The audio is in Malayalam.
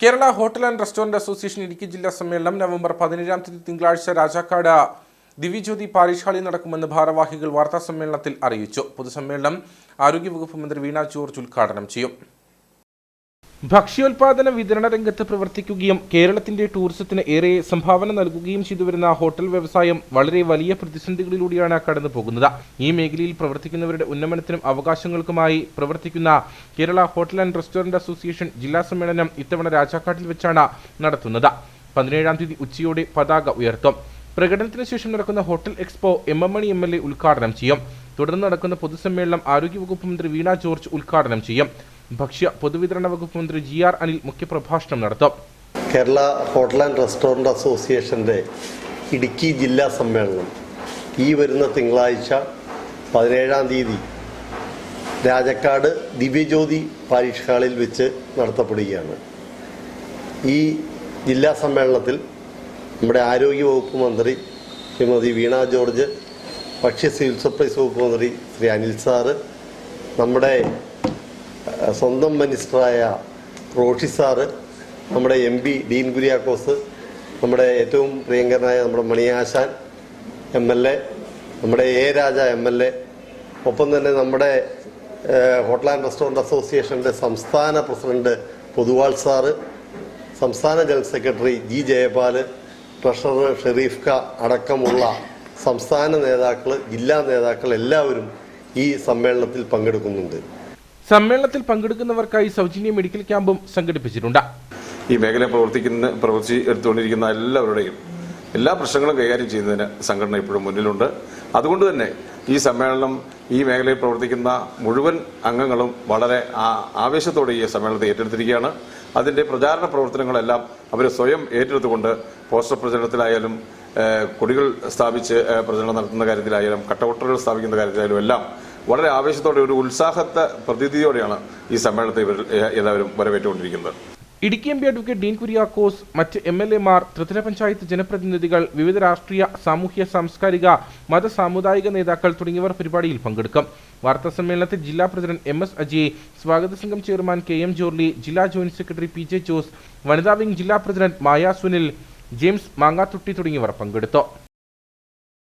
Kerala hotel and restaurant association Idukki ജില്ലാ സമ്മേളനം നവംബർ പതിനേഴാം തീയതി തിങ്കളാഴ്ച രാജാക്കാട് ദിവ്യജ്യോതി പാരിഷ് ഹാളിൽ നടക്കുമെന്ന് ഭാരവാഹികൾ വാർത്താ സമ്മേളനത്തിൽ അറിയിച്ചു. പൊതുസമ്മേളനം ആരോഗ്യവകുപ്പ് മന്ത്രി വീണ ജോർജ് ഉദ്ഘാടനം ചെയ്യും. ഭക്ഷ്യോൽപാദന വിതരണ രംഗത്ത് പ്രവർത്തിക്കുകയും കേരളത്തിന്റെ ടൂറിസത്തിന് ഏറെ സംഭാവന നൽകുകയും ചെയ്തുവരുന്ന ഹോട്ടൽ വ്യവസായം വളരെ വലിയ പ്രതിസന്ധികളിലൂടെയാണ് കടന്നു പോകുന്നത്. ഈ മേഖലയിൽ പ്രവർത്തിക്കുന്നവരുടെ ഉന്നമനത്തിനും അവകാശങ്ങൾക്കുമായി പ്രവർത്തിക്കുന്ന Kerala hotel and restaurant association ജില്ലാ സമ്മേളനം ഇത്തവണ രാജാക്കാട്ടിൽ വെച്ചാണ് നടത്തുന്നത്. പതിനേഴാം തീയതി ഉച്ചയോടെ പതാക ഉയർത്തും. പ്രകടനത്തിന് ശേഷം നടക്കുന്ന hotel expo M M Mani M L A ഉദ്ഘാടനം ചെയ്യും. തുടർന്ന് നടക്കുന്ന പൊതുസമ്മേളനം ആരോഗ്യവകുപ്പ് മന്ത്രി വീണ ജോർജ് ഉദ്ഘാടനം ചെയ്യും. ഭക്ഷ്യ പൊതുവിതരണ വകുപ്പ് മന്ത്രി ജി ആർ അനിൽ മുഖ്യപ്രഭാഷണം നടത്തും. കേരള ഹോട്ടൽ ആൻഡ് റെസ്റ്റോറന്റ് അസോസിയേഷന്റെ ഇടുക്കി ജില്ലാ സമ്മേളനം ഈ വരുന്ന തിങ്കളാഴ്ച പതിനേഴാം തീയതി രാജക്കാട് ദിവ്യജ്യോതി പാരീഷ് ഹാളിൽ വെച്ച് നടത്തപ്പെടുകയാണ്. ഈ ജില്ലാ സമ്മേളനത്തിൽ നമ്മുടെ ആരോഗ്യ വകുപ്പ് മന്ത്രി ശ്രീമതി വീണ ജോർജ് ഭക്ഷ്യ സിവിൽ സപ്ലൈസ് വകുപ്പ് മന്ത്രി ശ്രീ അനിൽ സാറ് നമ്മുടെ സ്വന്തം മിനിസ്റ്ററായ റോഷി സാറ് നമ്മുടെ എം പി ഡീൻ കുര്യാക്കോസ് നമ്മുടെ ഏറ്റവും പ്രിയങ്കരനായ നമ്മുടെ മണിയാശാൻ എം എൽ എ നമ്മുടെ A Raja M L A ഒപ്പം തന്നെ നമ്മുടെ ഹോട്ടൽ ആൻഡ് റെസ്റ്റോറന്റ് അസോസിയേഷന്റെ സംസ്ഥാന പ്രസിഡന്റ് പൊതുവാൾ സാറ് സംസ്ഥാന general secretary G Jayapal treasurer Sharif ക അടക്കമുള്ള സംസ്ഥാന നേതാക്കൾ ജില്ലാ നേതാക്കൾ എല്ലാവരും ഈ സമ്മേളനത്തിൽ പങ്കെടുക്കുന്നുണ്ട്. സമ്മേളനത്തിൽ പങ്കെടുക്കുന്നവർക്കായി സൗജന്യ മെഡിക്കൽ ക്യാമ്പും സംഘടിപ്പിച്ചിട്ടുണ്ട്. ഈ മേഖല പ്രവർത്തിക്കുന്ന പ്രവർത്തി എടുത്തുകൊണ്ടിരിക്കുന്ന എല്ലാവരുടെയും എല്ലാ പ്രശ്നങ്ങളും കൈകാര്യം ചെയ്യുന്നതിന് സംഘടന ഇപ്പോഴും മുന്നിലുണ്ട്. അതുകൊണ്ട് തന്നെ ഈ സമ്മേളനം ഈ മേഖലയിൽ പ്രവർത്തിക്കുന്ന മുഴുവൻ അംഗങ്ങളും വളരെ ആവേശത്തോടെ ഈ സമ്മേളനത്തെ ഏറ്റെടുത്തിരിക്കുകയാണ്. അതിന്റെ പ്രചാരണ പ്രവർത്തനങ്ങളെല്ലാം അവർ സ്വയം ഏറ്റെടുത്തുകൊണ്ട് പോസ്റ്റർ പ്രചരണത്തിലായാലും കൊടികൾ സ്ഥാപിച്ച് പ്രചരണം നടത്തുന്ന കാര്യത്തിലായാലും കട്ടൗട്ടറുകൾ സ്ഥാപിക്കുന്ന കാര്യത്തിലായാലും എല്ലാം വളരെ ആവേശത്തോടെ ഒരു ഉത്സാഹത്തെ പ്രതീതിയോടെയാണ് ഈ സമ്മേളനത്തെ ഇവർ എല്ലാവരും വരവേറ്റുകൊണ്ടിരിക്കുന്നത്. Idukki M P advocate Dean Kuriakose മറ്റ് എം എൽ എമാർ ത്രിതല പഞ്ചായത്ത് ജനപ്രതിനിധികൾ വിവിധ രാഷ്ട്രീയ സാമൂഹ്യ സാംസ്കാരിക മത സാമുദായിക നേതാക്കൾ തുടങ്ങിയവർ പരിപാടിയിൽ പങ്കെടുക്കും. വാർത്താ സമ്മേളനത്തിൽ ജില്ലാ പ്രസിഡന്റ് എം എസ് അജയ് സ്വാഗത സംഘം ചെയർമാൻ കെ എം ജോർലി ജില്ലാ joint secretary P J Jose വനിതാ വിംഗ് ജില്ലാ പ്രസിഡന്റ് മായാ സുനിൽ ജെയിംസ് മാങ്ങാത്തുട്ടി തുടങ്ങിയവർ പങ്കെടുത്തു.